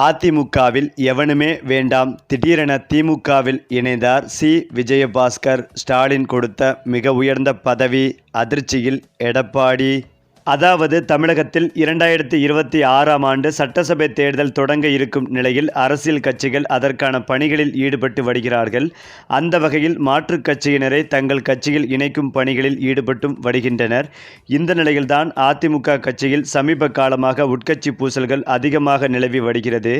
அதிமுகவில் எவனுமே வேண்டாம். திடீரென திமுகவில் இணைந்தார் சி. விஜயபாஸ்கர். ஸ்டாலின் கொடுத்த மிக உயர்ந்த பதவி அதிர்ச்சியில் எடப்பாடி. அதாவது தமிழகத்தில் இரண்டாயிரத்தி இருபத்தி ஆறாம் ஆண்டு சட்டசபை தேர்தல் தொடங்க இருக்கும் நிலையில் அரசியல் கட்சிகள் அதற்கான பணிகளில் ஈடுபட்டு வருகிறார்கள். அந்த வகையில் மாற்றுக் கட்சியினரை தங்கள் கட்சியில் இணைக்கும் பணிகளில் ஈடுபட்டும் வருகின்றனர். இந்த நிலையில்தான் அதிமுக கட்சியில் சமீப காலமாக உட்கட்சி பூசல்கள் அதிகமாக நிலவி வருகிறது.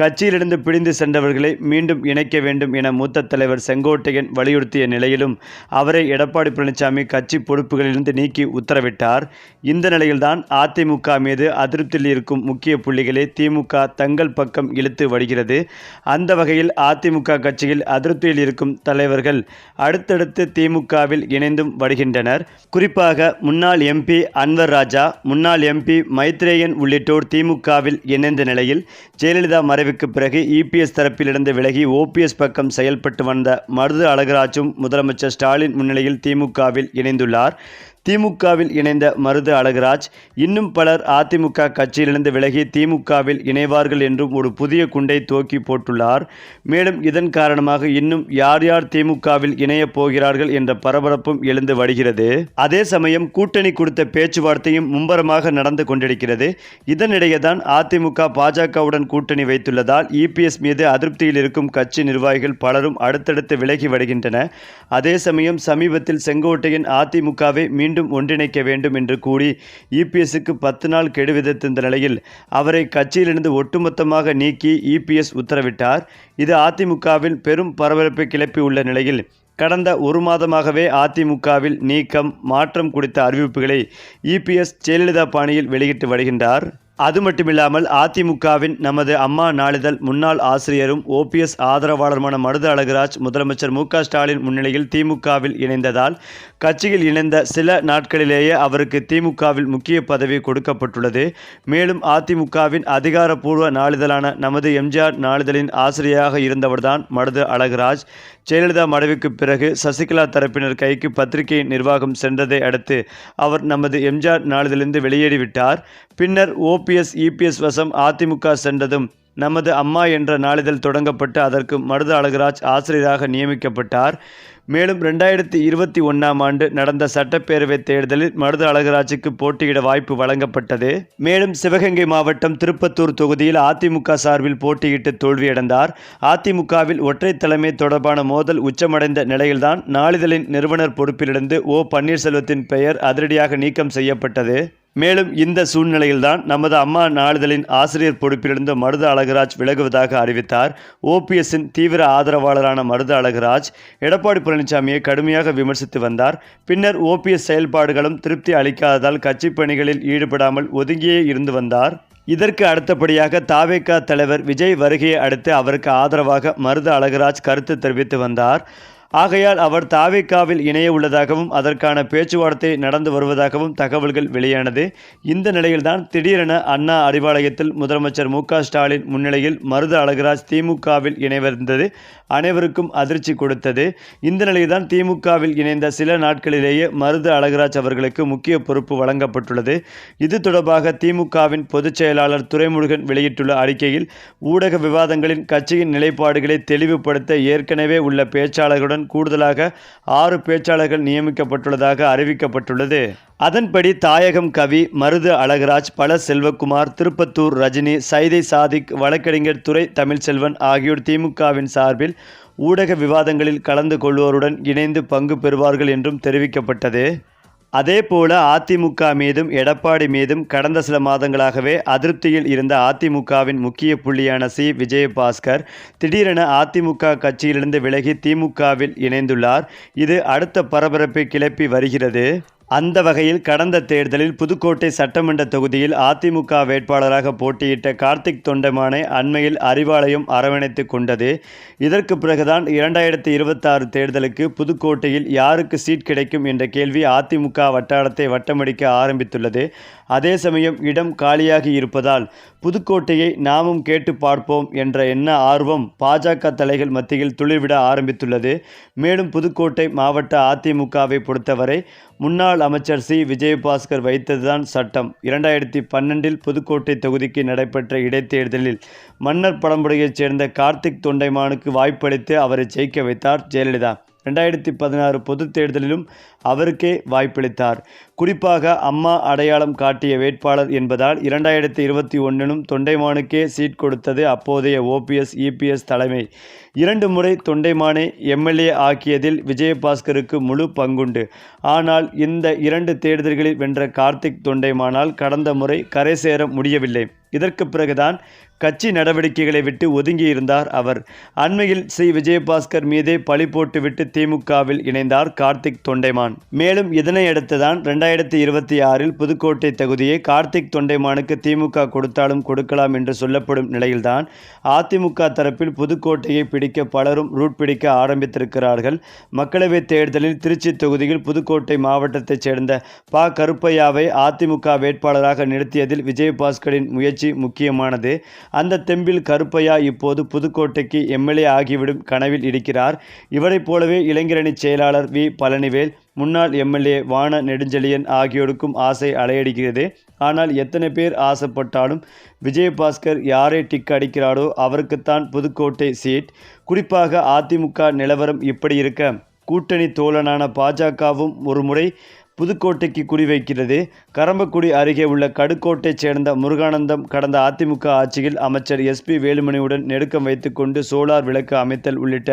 கட்சியிலிருந்து பிரிந்து சென்றவர்களை மீண்டும் இணைக்க வேண்டும் என மூத்த தலைவர் செங்கோட்டையன் வலியுறுத்திய நிலையிலும் அவரை எடப்பாடி பழனிசாமி கட்சி பொறுப்புகளிலிருந்து நீக்கி உத்தரவிட்டார். இந்த நிலையில்தான் அதிமுக மீது அதிருப்தியில் இருக்கும் முக்கிய புள்ளிகளை திமுக தங்கள் பக்கம் இழுத்து வருகிறது. அந்த வகையில் அதிமுக கட்சியில் அதிருப்தியில் இருக்கும் தலைவர்கள் அடுத்தடுத்து திமுகவில் இணைந்தும் வருகின்றனர். குறிப்பாக முன்னாள் எம்பி அன்வர் ராஜா முன்னாள் எம்பி மைத்ரேயன் உள்ளிட்டோர் திமுகவில் இணைந்த நிலையில் ஜெயலலிதா மறைவுக்கு பிறகு இபிஎஸ் தரப்பிலிருந்து விலகி ஓபிஎஸ் பக்கம் செயல்பட்டு வந்த மருது அழகராஜும் முதலமைச்சர் ஸ்டாலின் முன்னிலையில் திமுகவில் இணைந்துள்ளார். திமுகவில் இணைந்த மருது அழகராஜ் இன்னும் பலர் அதிமுக கட்சியிலிருந்து விலகி திமுகவில் இணைவார்கள் என்றும் ஒரு புதிய குண்டை துவக்கி போட்டுள்ளார். மேலும் இதன் காரணமாக இன்னும் யார் யார் திமுகவில் இணையப் போகிறார்கள் என்ற பரபரப்பும் எழுந்து வருகிறது. அதே சமயம் கூட்டணி கொடுத்த பேச்சுவார்த்தையும் மும்பரமாக நடந்து கொண்டிருக்கிறது. இதனிடையே தான் அதிமுக பாஜகவுடன் கூட்டணி வைத்துள்ளதால் இபிஎஸ் மீது அதிருப்தியில் இருக்கும் கட்சி நிர்வாகிகள் பலரும் அடுத்தடுத்து விலகி வருகின்றன அதே சமயம் சமீபத்தில் செங்கோட்டையின் அதிமுகவை மீண்டும் ஒன்றிணைக்க வேண்டும் என்று கூறி இபிஎஸ்க்கு பத்து நாள் கெடு விதித்திருந்த நிலையில் அவரை கட்சியிலிருந்து ஒட்டுமொத்தமாக நீக்கி இபிஎஸ் உத்தரவிட்டார். இது அதிமுகவில் பெரும் பரபரப்பை கிளப்பி உள்ள நிலையில் கடந்த ஒரு மாதமாகவே அதிமுகவில் நீக்கம் மாற்றம் குறித்த அறிவிப்புகளை இபிஎஸ் ஜெயலலிதா பாணியில் வெளியிட்டு வருகின்றார். அது மட்டுமில்லாமல் அதிமுகவின் நமது அம்மா நாளிதழ் முன்னாள் ஆசிரியரும் ஓபிஎஸ் ஆதரவாளருமான மருது அழகராஜ் முதலமைச்சர் மு ஸ்டாலின் முன்னிலையில் திமுகவில் இணைந்ததால் கட்சியில் இணைந்த சில நாட்களிலேயே அவருக்கு திமுகவில் முக்கிய பதவி கொடுக்கப்பட்டுள்ளது. மேலும் அதிமுகவின் அதிகாரப்பூர்வ நாளிதழான நமது எம்ஜிஆர் நாளிதழின் ஆசிரியராக இருந்தவர்தான் மருது அழகராஜ். ஜெயலலிதா மறைவுக்கு பிறகு சசிகலா தரப்பினர் கைக்கு பத்திரிகையின் நிர்வாகம் சென்றதை அடுத்து அவர் நமது எம்ஜிஆர் நாளிதழிலிருந்து வெளியேறிவிட்டார். பின்னர் ஓபிஎஸ் இபிஎஸ் வசம் அதிமுக சென்றதும் நமது அம்மா என்ற நாளிதழ் தொடங்கப்பட்டு அதற்கு மருது அழகராஜ் ஆசிரியராக நியமிக்கப்பட்டார். மேலும் ரெண்டாயிரத்தி இருபத்தி ஒன்றாம் ஆண்டு நடந்த சட்டப்பேரவைத் தேர்தலில் மருது அழகராஜுக்கு போட்டியிட வாய்ப்பு வழங்கப்பட்டது. மேலும் சிவகங்கை மாவட்டம் திருப்பத்தூர் தொகுதியில் அதிமுக சார்பில் போட்டியிட்டு தோல்வியடைந்தார். அதிமுகவில் ஒற்றை தலைமை தொடர்பான மோதல் உச்சமடைந்த நிலையில்தான் நாளிதழின் நிறுவனர் பொறுப்பிலிருந்து ஓ பன்னீர்செல்வத்தின் பெயர் அதிரடியாக நீக்கம் செய்யப்பட்டது. மேலும் இந்த சூழ்நிலையில்தான் நமது அம்மா நாளிதழின் ஆசிரியர் பொறுப்பிலிருந்து மருது அழகராஜ் விலகுவதாக அறிவித்தார். ஓபிஎஸ்ஸின் தீவிர ஆதரவாளரான மருது அழகராஜ் எடப்பாடி பழனிசாமியை கடுமையாக விமர்சித்து வந்தார். பின்னர் ஓபிஎஸ் செயல்பாடுகளும் திருப்தி அளிக்காததால் கட்சி பணிகளில் ஈடுபடாமல் ஒதுங்கியே இருந்து வந்தார். இதற்கு அடுத்தபடியாக தாவேகா தலைவர் விஜய் வருகையை அடுத்து அவருக்கு ஆதரவாக மருது அழகராஜ் கருத்து தெரிவித்து வந்தார். ஆகையால் அவர் தாவேக்காவில் இணைய உள்ளதாகவும் அதற்கான பேச்சுவார்த்தை நடந்து வருவதாகவும் தகவல்கள் வெளியானது. இந்த நிலையில்தான் திடீரென அண்ணா அறிவாலயத்தில் முதலமைச்சர் மு ஸ்டாலின் முன்னிலையில் மருது அழகராஜ் திமுகவில் இணைவந்தது அனைவருக்கும் அதிர்ச்சி கொடுத்தது. இந்த நிலையில்தான் திமுகவில் இணைந்த சில நாட்களிலேயே மருது அழகராஜ் அவர்களுக்கு முக்கிய பொறுப்பு வழங்கப்பட்டுள்ளது. இது தொடர்பாக திமுகவின் பொதுச் செயலாளர் துரைமுருகன் வெளியிட்டுள்ள அறிக்கையில் ஊடக விவாதங்களின் கட்சியின் நிலைப்பாடுகளை தெளிவுபடுத்த ஏற்கனவே உள்ள பேச்சாளர்களுடன் கூடுதலாக ஆறு பேச்சாளர்கள் நியமிக்கப்பட்டுள்ளதாக அறிவிக்கப்பட்டுள்ளது. அதன்படி தாயகம் கவி மருது அழகராஜ் பல செல்வகுமார் திருப்பத்தூர் ரஜினி சைதை சாதிக் வழக்கறிஞர் துறை தமிழ்செல்வன் ஆகியோர் திமுகவின் சார்பில் ஊடக விவாதங்களில் கலந்து கொள்வோருடன் இணைந்து பங்கு பெறுவார்கள் என்றும் தெரிவிக்கப்பட்டது. அதேபோல அதிமுக மீதும் எடப்பாடி மீதும் கடந்த சில மாதங்களாகவே அதிருப்தியில் இருந்த அதிமுகவின் முக்கிய புள்ளியான சி. விஜயபாஸ்கர் திடீரென அதிமுக கட்சியிலிருந்து விலகி திமுகவில் இணைந்துள்ளார். இது அடுத்த பரபரப்பை கிளப்பி வருகிறது. அந்த வகையில் கடந்த தேர்தலில் புதுக்கோட்டை சட்டமன்ற தொகுதியில் அதிமுக வேட்பாளராக போட்டியிட்ட கார்த்திக் தொண்டமானை அண்மையில் அறிவாலயம் அரவணைத்து கொண்டது. இதற்கு பிறகுதான் இரண்டாயிரத்தி இருபத்தாறு தேர்தலுக்கு புதுக்கோட்டையில் யாருக்கு சீட் கிடைக்கும் என்ற கேள்வி அதிமுக வட்டாரத்தை வட்டமடிக்க ஆரம்பித்துள்ளது. அதே சமயம் இடம் காலியாகி இருப்பதால் புதுக்கோட்டையை நாமும் கேட்டு பார்ப்போம் என்ற எண்ண ஆர்வம் பாஜக தலைகள் மத்தியில் துளிர்விட ஆரம்பித்துள்ளது. மேலும் புதுக்கோட்டை மாவட்ட அதிமுகவை பொறுத்தவரை முன்னாள் முன்னாள் அமைச்சர் சி. விஜயபாஸ்கர் வைத்ததுதான் சட்டம். இரண்டாயிரத்தி பன்னெண்டில் புதுக்கோட்டை தொகுதிக்கு நடைபெற்ற இடைத்தேர்தலில் மன்னர் படம்புடையைச் சேர்ந்த கார்த்திக் தொண்டைமானுக்கு வாய்ப்பளித்து அவரை ஜெயிக்க வைத்தார் ஜெயலலிதா. ரெண்டாயிரத்தி பதினாறு பொதுத் தேர்தலிலும் அவருக்கே வாய்ப்பளித்தார். குறிப்பாக அம்மா அடையாளம் காட்டிய வேட்பாளர் என்பதால் இரண்டாயிரத்தி இருபத்தி ஒன்றிலும் தொண்டைமானுக்கே சீட் கொடுத்தது அப்போதைய ஓபிஎஸ் இபிஎஸ் தலைமை. இரண்டு முறை தொண்டைமானை எம்எல்ஏ ஆக்கியதில் விஜயபாஸ்கருக்கு முழு பங்குண்டு. ஆனால் இந்த இரண்டு தேர்தல்களில் வென்ற கார்த்திக் தொண்டைமானால் கடந்த முறை கரை சேர முடியவில்லை. இதற்கு பிறகுதான் கட்சி நடவடிக்கைகளை விட்டு ஒதுங்கியிருந்தார் அவர். அண்மையில் சி. விஜயபாஸ்கர் மீதே பழி போட்டுவிட்டு திமுகவில் இணைந்தார் கார்த்திக் தொண்டைமான். மேலும் இதனை அடுத்துதான் ரெண்டாயிரத்தி இருபத்தி ஆறில் புதுக்கோட்டை தொகுதியை கார்த்திக் தொண்டைமானுக்கு திமுக கொடுத்தாலும் கொடுக்கலாம் என்று சொல்லப்படும் நிலையில்தான் அதிமுக தரப்பில் புதுக்கோட்டையை பிடிக்க பலரும் ரூட் பிடிக்க ஆரம்பித்திருக்கிறார்கள். மக்களவைத் தேர்தலில் திருச்சி தொகுதியில் புதுக்கோட்டை மாவட்டத்தைச் சேர்ந்த ப. கருப்பையாவை அதிமுக வேட்பாளராக நிறுத்தியதில் விஜயபாஸ்கரின் முயற்சி முக்கியமானது. அந்த தெம்பில் கருப்பையா இப்போது புதுக்கோட்டைக்கு எம்எல்ஏ ஆகிவிடும் கனவில் இருக்கிறார். இவரைப் போலவே இளைஞரணி செயலாளர் வி. பழனிவேல் முன்னாள் எம்எல்ஏ வான நெடுஞ்செழியன் ஆகியோருக்கும் ஆசை அலையடிக்கிறது. ஆனால் எத்தனை பேர் ஆசைப்பட்டாலும் விஜயபாஸ்கர் யாரை டிக் அடிக்கிறாரோ அவருக்குத்தான் புதுக்கோட்டை சீட். குறிப்பாக அதிமுக நிலவரம் இப்படி இருக்க கூட்டணி தோழனான பாஜகவும் ஒருமுறை புதுக்கோட்டைக்கு குறிவைக்கிறது. கரம்பக்குடி அருகே உள்ள கடுக்கோட்டைச் சேர்ந்த முருகானந்தம் கடந்த அதிமுக ஆட்சியில் அமைச்சர் எஸ்பி வேலுமணியுடன் நெருக்கம் வைத்துக்கொண்டு சோலார் விளக்கு அமைத்தல் உள்ளிட்ட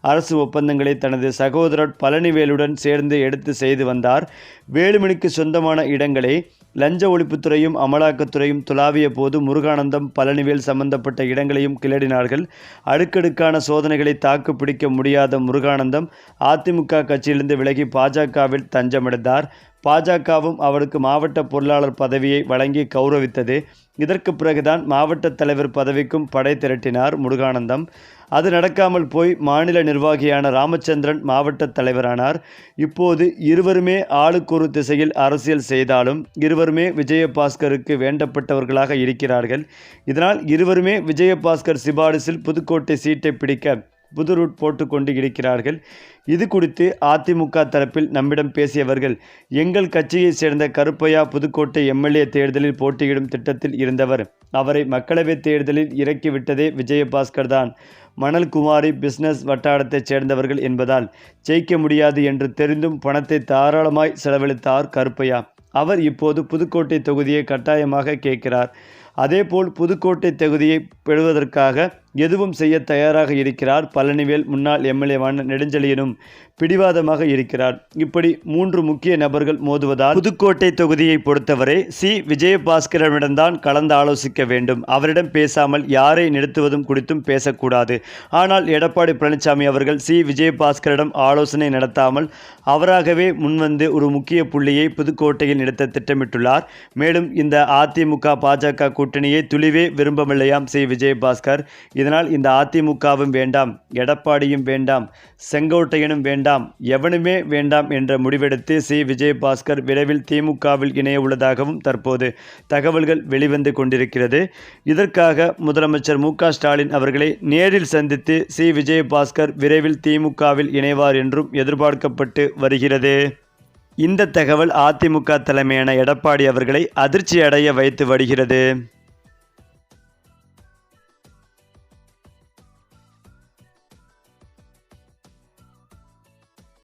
அரசு ஒப்பந்தங்களை தனது சகோதரர் பழனிவேலுடன் சேர்ந்து எடுத்து செய்து வந்தார். வேலுமணிக்கு சொந்தமான இடங்களை லஞ்ச ஒழிப்புத்துறையும் அமலாக்கத்துறையும் துளாவிய போது முருகானந்தம் பழனிவேல் சம்பந்தப்பட்ட இடங்களையும் கிளடினார்கள் அடுக்கடுக்கான சோதனைகளை தாக்கு பிடிக்க முடியாத முருகானந்தம் அதிமுக கட்சியிலிருந்து விலகி பாஜகவில் தஞ்சமடைந்தார். பாஜகவும் அவருக்கு மாவட்ட பொருளாளர் பதவியை வழங்கி கௌரவித்தது. இதற்கு பிறகுதான் மாவட்ட தலைவர் பதவிக்கும் படை திரட்டினார் முருகானந்தம். அது நடக்காமல் போய் மாநில நிர்வாகியான ராமச்சந்திரன் மாவட்ட தலைவரானார். இப்போது இருவருமே ஆளுக்கொரு திசையில் அரசியல் செய்தாலும் இருவருமே விஜயபாஸ்கருக்கு வேண்டப்பட்டவர்களாக இருக்கிறார்கள். இதனால் இருவருமே விஜயபாஸ்கர் சிபாரிசில் புதுக்கோட்டை சீட்டை பிடிக்க புது ரூட் போட்டுக்கொண்டு இருக்கிறார்கள் இது குறித்து அதிமுக தரப்பில் நம்மிடம் பேசியவர்கள் எங்கள் கட்சியைச் சேர்ந்த கருப்பையா புதுக்கோட்டை எம்எல்ஏ தேர்தலில் போட்டியிடும் திட்டத்தில் இருந்தவர். அவரை மக்களவைத் தேர்தலில் இறக்கிவிட்டதே விஜயபாஸ்கர் தான். மணல் குமாரி பிஸ்னஸ் வட்டாரத்தைச் சேர்ந்தவர்கள் என்பதால் ஜெயிக்க முடியாது என்று தெரிந்தும் பணத்தை தாராளமாய் செலவழித்தார் கருப்பையா. அவர் இப்போது புதுக்கோட்டை தொகுதியை கட்டாயமாக கேட்கிறார். அதேபோல் புதுக்கோட்டை தொகுதியை பெறுவதற்காக எதுவும் செய்ய தயாராக இருக்கிறார். பழனிவேல் முன்னாள் எம்எல்ஏவான நெடுஞ்செழியனும் பிடிவாதமாக இருக்கிறார். இப்படி மூன்று முக்கிய நபர்கள் மோதுவதால் புதுக்கோட்டை தொகுதியை பொறுத்தவரை சி. விஜயபாஸ்கரனிடம்தான் கலந்து ஆலோசிக்க வேண்டும். அவரிடம் பேசாமல் யாரை நிறுத்துவதும் குறித்தும் பேசக்கூடாது. ஆனால் எடப்பாடி பழனிசாமி அவர்கள் சி. விஜயபாஸ்கரிடம் ஆலோசனை நடத்தாமல் அவராகவே முன்வந்து ஒரு முக்கிய புள்ளியை புதுக்கோட்டையில் நிறுத்த திட்டமிட்டுள்ளார். மேலும் இந்த அதிமுக பாஜக கூட்டணியை துளிவே விரும்பவில்லையாம் சி. விஜயபாஸ்கர். இதனால் இந்த அதிமுகவும் வேண்டாம் எடப்பாடியும் வேண்டாம் செங்கோட்டையனும் வேண்டாம் வேண்டாம் எவனுமே வேண்டாம் என்ற முடிவெடுத்து சி. விஜயபாஸ்கர் விரைவில் திமுகவில் இணைய உள்ளதாகவும் தற்போது தகவல்கள் வெளிவந்து கொண்டிருக்கிறது. இதற்காக முதலமைச்சர் மு. ஸ்டாலின் அவர்களை நேரில் சந்தித்து சி. விஜயபாஸ்கர் விரைவில் திமுகவில் இணைவார் என்றும் எதிர்பார்க்கப்பட்டு வருகிறது. இந்த தகவல் அதிமுக தலைமையான எடப்பாடி அவர்களை அதிர்ச்சி அடைய வைத்து வருகிறது.